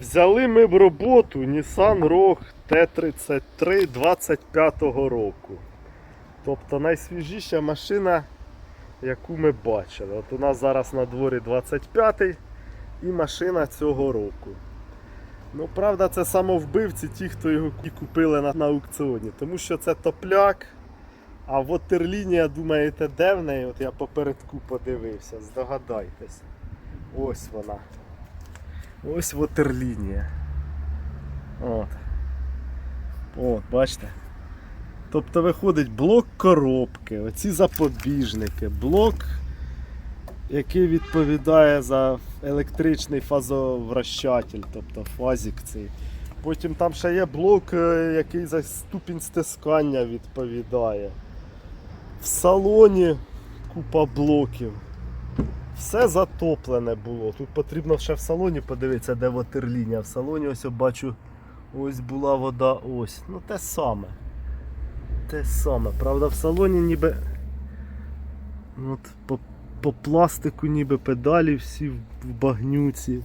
Взяли ми в роботу Nissan Rogue T33 25-го року. Тобто найсвіжіша машина, яку ми бачили. От у нас зараз на дворі 25-й і машина цього року. Ну, правда, це самовбивці, ті, хто його купили на, на аукціоні. Тому що це топляк. А ватерлінія, думаєте, де в неї? От я попередку подивився, здогадайтесь. Ось вона. Ось ватерлінія. От. От, бачите? Тобто виходить блок коробки, оці запобіжники, блок, який відповідає за електричний фазовращатель, тобто фазик цей. Потім там ще є блок, е, який за ступінь стискання відповідає. В салоні купа блоків. Все затоплене було. Тут потрібно ще в салоні подивитися, де ватерлінія. В салоні ось я бачу, ось була вода, ось. Ну те саме. Те саме. Правда, в салоні ніби. От по, по пластику ніби педалі всі в, багнюці.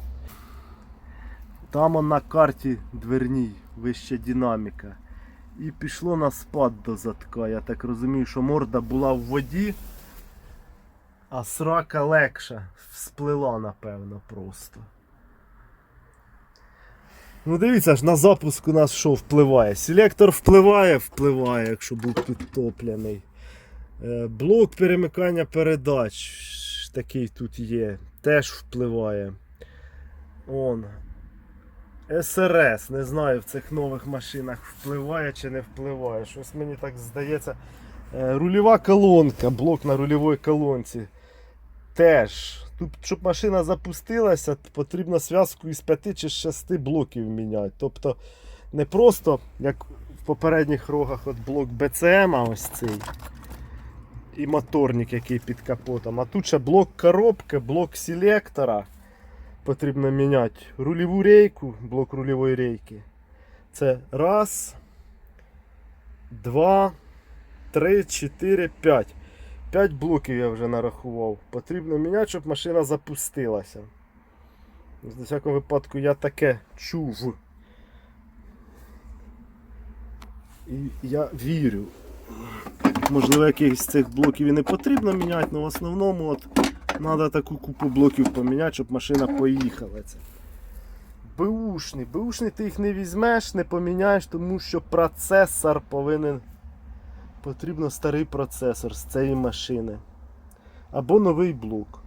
Там на карті дверній вища динаміка. І пішло на спад до затка. Я так розумію, що морда була в воді, а срака легша. Всплила, напевно, просто. Ну дивіться ж, на запуск у нас що впливає? Селектор впливає, впливає, якщо був підтоплений. Е, Блок перемикання передач такий тут є, теж впливає. Он. СРС, не знаю, в цих нових машинах впливає чи не впливає. Щось мені так здається. Е, Рульова колонка, блок на рульовій колонці. Теж. Тут, щоб машина запустилася, потрібно зв'язку із 5 чи 6 блоків міняти. Тобто не просто, як в попередніх рогах, от блок а ось цей. І моторник, який під капотом. А тут ще блок коробки, блок селектора. Потрібно міняти рульову рейку, блок рульової рейки. Це раз, два, три, чотири, п'ять. П'ять блоків я вже нарахував. Потрібно міняти, щоб машина запустилася. В всякому випадку я таке чув. І я вірю. Можливо, якихось з цих блоків і не потрібно міняти, але в основному от треба таку купу блоків поміняти, щоб машина поїхала. Це. Бушний. Бушний ти їх не візьмеш, не поміняєш, тому що процесор повинен. Потрібно старий процесор з цієї машини. Або новий блок.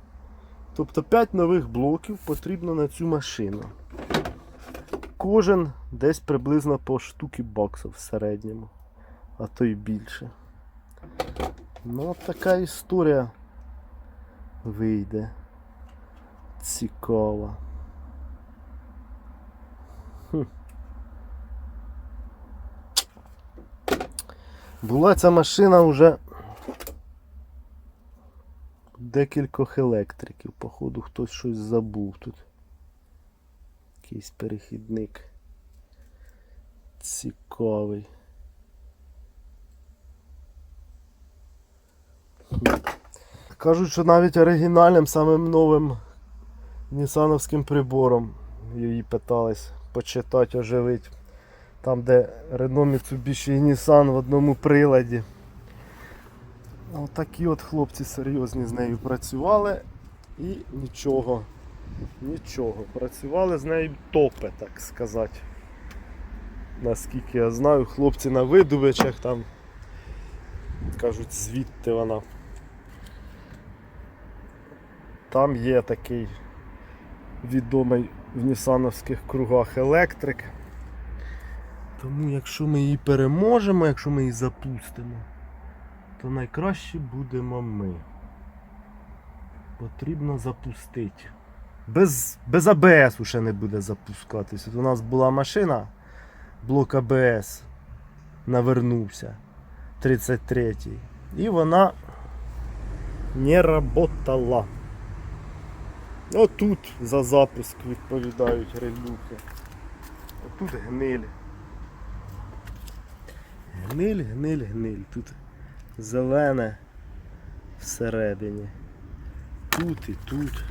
Тобто 5 нових блоків потрібно на цю машину. Кожен десь приблизно по штуки баксів в середньому, а то й більше. Ну, от така історія вийде. Цікава. Була ця машина вже декількох електриків. Походу хтось щось забув тут. Якийсь перехідник. Цікавий. Кажуть, що навіть оригінальним самим новим нісановським прибором її питались почитати, оживити. Там, де Renault Mitsubishi і Nissan в одному приладі. Отакі от хлопці серйозні з нею працювали і нічого. Нічого. Працювали з нею топи, так сказати. Наскільки я знаю, хлопці на видувачах там кажуть, звідти вона. Там є такий відомий в нісановських кругах електрик. Тому якщо ми її переможемо, якщо ми її запустимо, то найкраще будемо ми. Потрібно запустити. Без, без АБС уже не буде запускатися. От у нас була машина, блок АБС навернувся 33-й. І вона не работала. Отут за запуск відповідають релюхи. Отут гниль. Гниль, гниль, гниль. Тут зелене всередині. Тут і тут.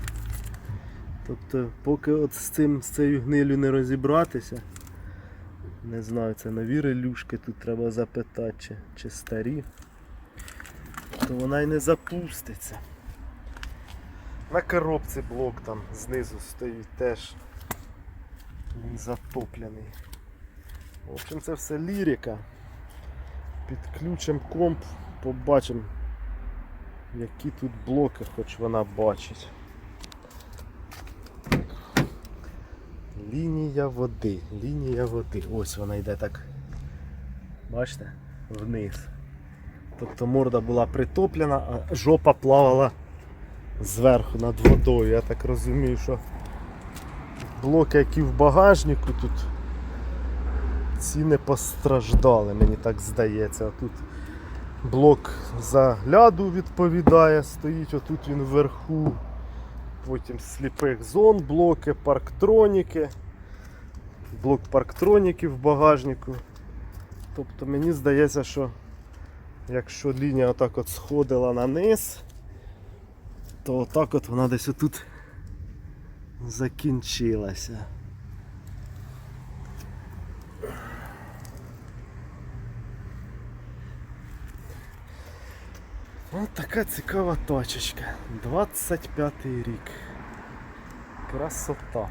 Тобто, поки от з цим з цією гнилю не розібратися. Не знаю, це нові релюшки тут треба запитати, чи, чи старі, то вона й не запуститься. На коробці блок там знизу стоїть теж. Він затоплений. В общем, це все лірика. Підключимо комп, побачимо, які тут блоки, хоч вона бачить. Лінія води, лінія води. Ось вона йде так. Бачите? Вниз. Тобто морда була притоплена, а жопа плавала зверху над водою. Я так розумію, що блоки, які в багажнику тут, ці не постраждали, мені так здається. Тут блок за ляду відповідає, стоїть отут він вверху. Потім сліпих зон, блоки, парктроніки, блок парктроніки в багажнику. Тобто мені здається, що якщо лінія отак от сходила на низ, то отак от вона десь отут закінчилася. Ось така цікава точечка. 25 рік. Красота.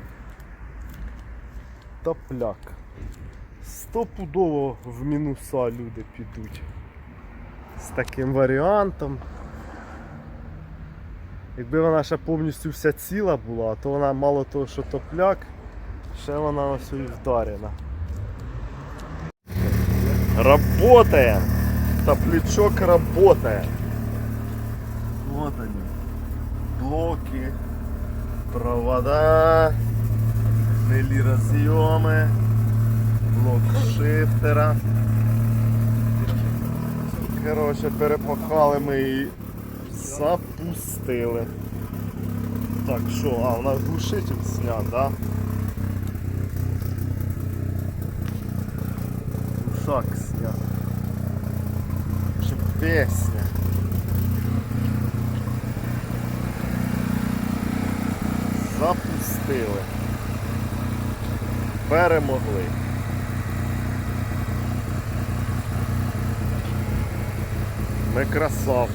Топляк. Стопудово в мінуса люди підуть. З таким варіантом. Якби вона ще повністю вся ціла була, то вона мало того, що топляк, ще вона ось і вдарена. Работаем! Топлячок работает. Вот они. Блоки, провода, гнилі розйоми, блок шифтера. Коротше, перепахали ми і запустили. Так, що, а, у нас глушитель снят, да? Глушак снят. Песня. Запустили. Перемогли. Ми красавці.